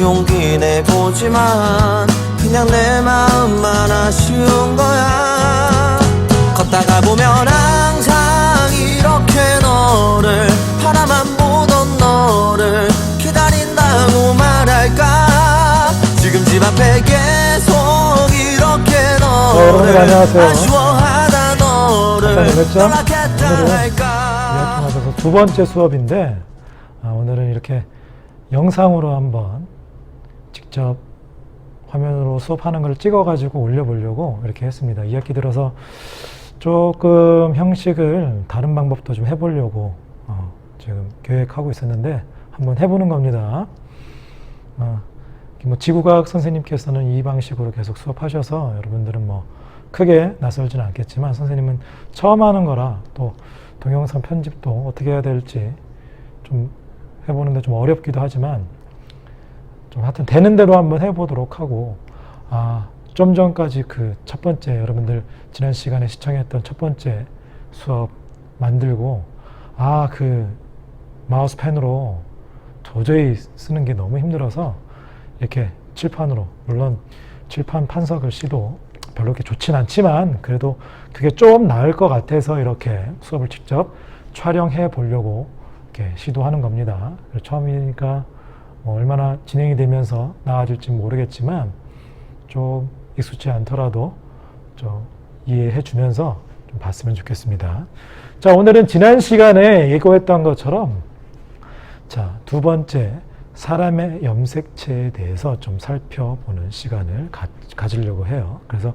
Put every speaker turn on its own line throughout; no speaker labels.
용기 내보지만 그냥 내 마음만 아쉬운 거야 걷다가 보면 항상 이렇게 너를 바라만 보던 너를 기다린다고 말할까 지금 집 앞에 계속 이렇게
여러분들
너를
안녕하세요.
아쉬워하다 너를? 떠나겠다
오늘은
할까
두 번째 수업인데 아, 오늘은 이렇게 영상으로 한번 직접 화면으로 수업하는 걸 찍어가지고 올려보려고 이렇게 했습니다. 2학기 들어서 조금 형식을 다른 방법도 좀 해보려고 어, 지금 계획하고 있었는데 한번 해보는 겁니다. 어, 뭐 지구과학 선생님께서는 이 방식으로 계속 수업하셔서 여러분들은 뭐 크게 낯설지는 않겠지만 선생님은 처음 하는 거라 또 동영상 편집도 어떻게 해야 될지 좀 해보는데 좀 어렵기도 하지만 좀 하여튼 되는 대로 한번 해보도록 하고 아, 좀 전까지 그 첫 번째 여러분들 지난 시간에 시청했던 첫 번째 수업 만들고 아 그 마우스 펜으로 도저히 쓰는 게 너무 힘들어서 이렇게 칠판으로 물론 칠판 판서 글씨도 별로 그렇게 좋진 않지만 그래도 그게 좀 나을 것 같아서 이렇게 수업을 직접 촬영해 보려고 이렇게 시도하는 겁니다. 처음이니까 뭐 얼마나 진행이 되면서 나아질지 모르겠지만 좀 익숙지 않더라도 좀 이해해 주면서 좀 봤으면 좋겠습니다. 자, 오늘은 지난 시간에 예고했던 것처럼 자, 두 번째 사람의 염색체에 대해서 좀 살펴보는 시간을 가, 가지려고 해요. 그래서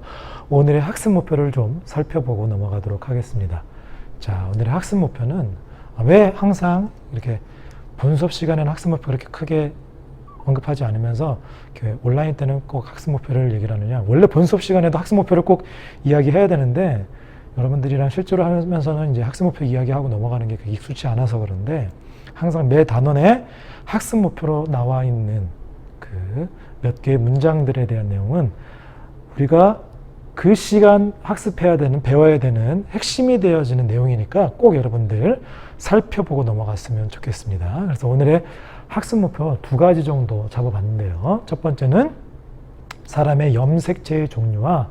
오늘의 학습 목표를 좀 살펴보고 넘어가도록 하겠습니다. 자, 오늘의 학습 목표는 왜 항상 이렇게 본 수업 시간에는 학습 목표 그렇게 크게 언급하지 않으면서 온라인 때는 꼭 학습 목표를 얘기를 하느냐. 원래 본 수업 시간에도 학습 목표를 꼭 이야기해야 되는데 여러분들이랑 실제로 하면서는 이제 학습 목표 이야기하고 넘어가는 게 익숙치 않아서 그런데 항상 매 단원에 학습 목표로 나와 있는 그 몇 개의 문장들에 대한 내용은 우리가 그 시간 학습해야 되는 배워야 되는 핵심이 되어지는 내용이니까 꼭 여러분들 살펴보고 넘어갔으면 좋겠습니다. 그래서 오늘의 학습 목표 두 가지 정도 잡아봤는데요. 첫 번째는 사람의 염색체의 종류와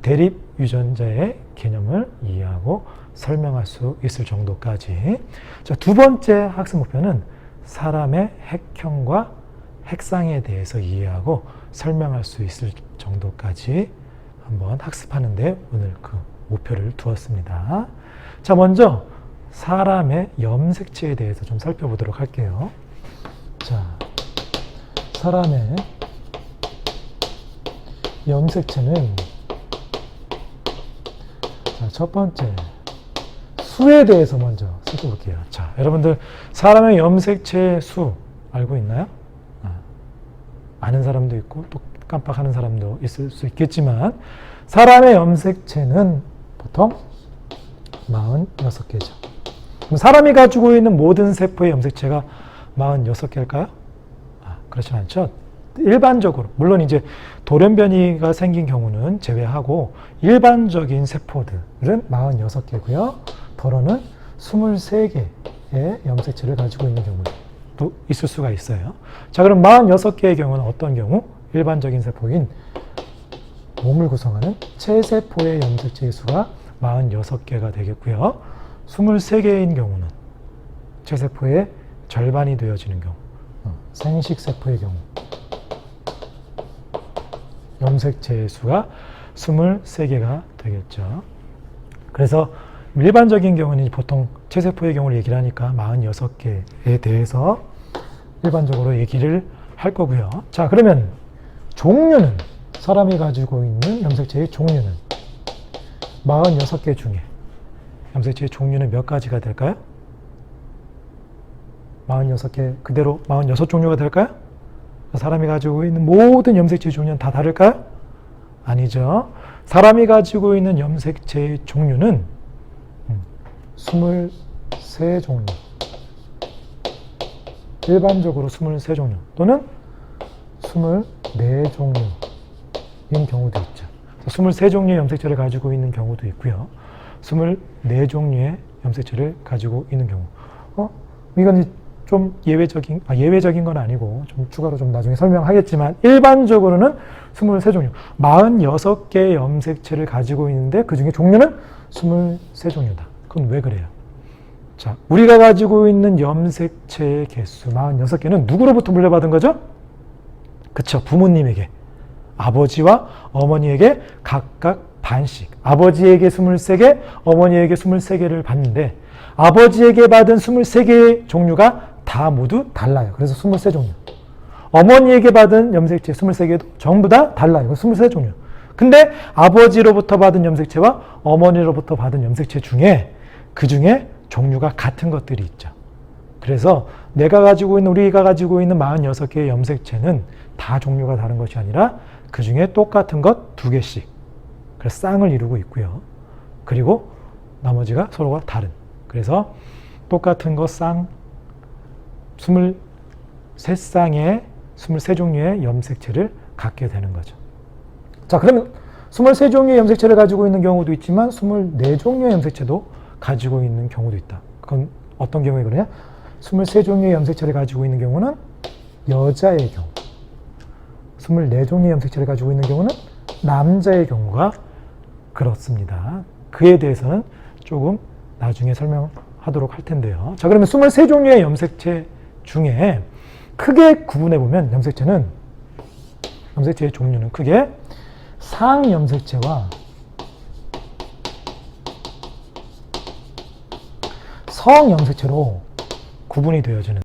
대립 유전자의 개념을 이해하고 설명할 수 있을 정도까지. 자, 두 번째 학습 목표는 사람의 핵형과 핵상에 대해서 이해하고 설명할 수 있을 정도까지 한번 학습하는데 오늘 그 목표를 두었습니다. 자, 먼저 사람의 염색체에 대해서 좀 살펴보도록 할게요. 자, 사람의 염색체는 자, 첫 번째 수에 대해서 먼저 살펴볼게요. 자, 여러분들 사람의 염색체 수 알고 있나요? 아, 아는 사람도 있고 또 깜빡하는 사람도 있을 수 있겠지만 사람의 염색체는 보통 46개죠. 그럼 사람이 가지고 있는 모든 세포의 염색체가 46개일까요? 아, 그렇진 않죠. 일반적으로 물론 이제 돌연변이가 생긴 경우는 제외하고 일반적인 세포들은 46개고요. 더러는 23개의 염색체를 가지고 있는 경우도 있을 수가 있어요. 자, 그럼 46개의 경우는 어떤 경우? 일반적인 세포인 몸을 구성하는 체세포의 염색체의 수가 46개가 되겠고요. 23개인 경우는 체세포의 절반이 되어지는 경우, 어, 생식세포의 경우, 염색체의 수가 23개가 되겠죠. 그래서 일반적인 경우는 보통 체세포의 경우를 얘기를 하니까 46개에 대해서 일반적으로 얘기를 할 거고요. 자, 그러면 종류는 사람이 가지고 있는 염색체의 종류는 46개 중에 염색체의 종류는 몇 가지가 될까요? 46개 그대로 46종류가 될까요? 사람이 가지고 있는 모든 염색체 종류는 다 다를까요? 아니죠. 사람이 가지고 있는 염색체의 종류는 음, 23종류. 일반적으로 23종류 또는 24종류인 경우도 있죠. 23종류의 염색체를 가지고 있는 경우도 있고요. 24종류의 염색체를 가지고 있는 경우. 어? 이건 좀 예외적인, 아, 예외적인 건 아니고 좀 추가로 좀 나중에 설명하겠지만 일반적으로는 23종류, 46개의 염색체를 가지고 있는데 그 중에 종류는 23종류다. 그건 왜 그래요? 자, 우리가 가지고 있는 염색체의 개수 46개는 누구로부터 물려받은 거죠? 그쵸, 부모님에게. 아버지와 어머니에게 각각 반씩. 아버지에게 23개, 어머니에게 23개를 받는데, 아버지에게 받은 23개의 종류가 다 모두 달라요. 그래서 23종류. 어머니에게 받은 염색체 23개도 전부 다 달라요. 23종류. 근데 아버지로부터 받은 염색체와 어머니로부터 받은 염색체 중에 그 중에 종류가 같은 것들이 있죠. 그래서 내가 가지고 있는, 우리가 가지고 있는 46개의 염색체는 다 종류가 다른 것이 아니라 그 중에 똑같은 것 두 개씩. 그래서 쌍을 이루고 있고요. 그리고 나머지가 서로가 다른. 그래서 똑같은 것 쌍, 23쌍의, 23종류의 염색체를 갖게 되는 거죠. 자, 그러면 23종류의 염색체를 가지고 있는 경우도 있지만 24종류의 염색체도 가지고 있는 경우도 있다. 그건 어떤 경우에 그러냐? 23종류의 염색체를 가지고 있는 경우는 여자의 경우. 24종류의 염색체를 가지고 있는 경우는 남자의 경우가 그렇습니다. 그에 대해서는 조금 나중에 설명하도록 할 텐데요. 자, 그러면 23종류의 염색체 중에 크게 구분해 보면 염색체는 염색체의 종류는 크게 상염색체와 성염색체로 구분이 되어지는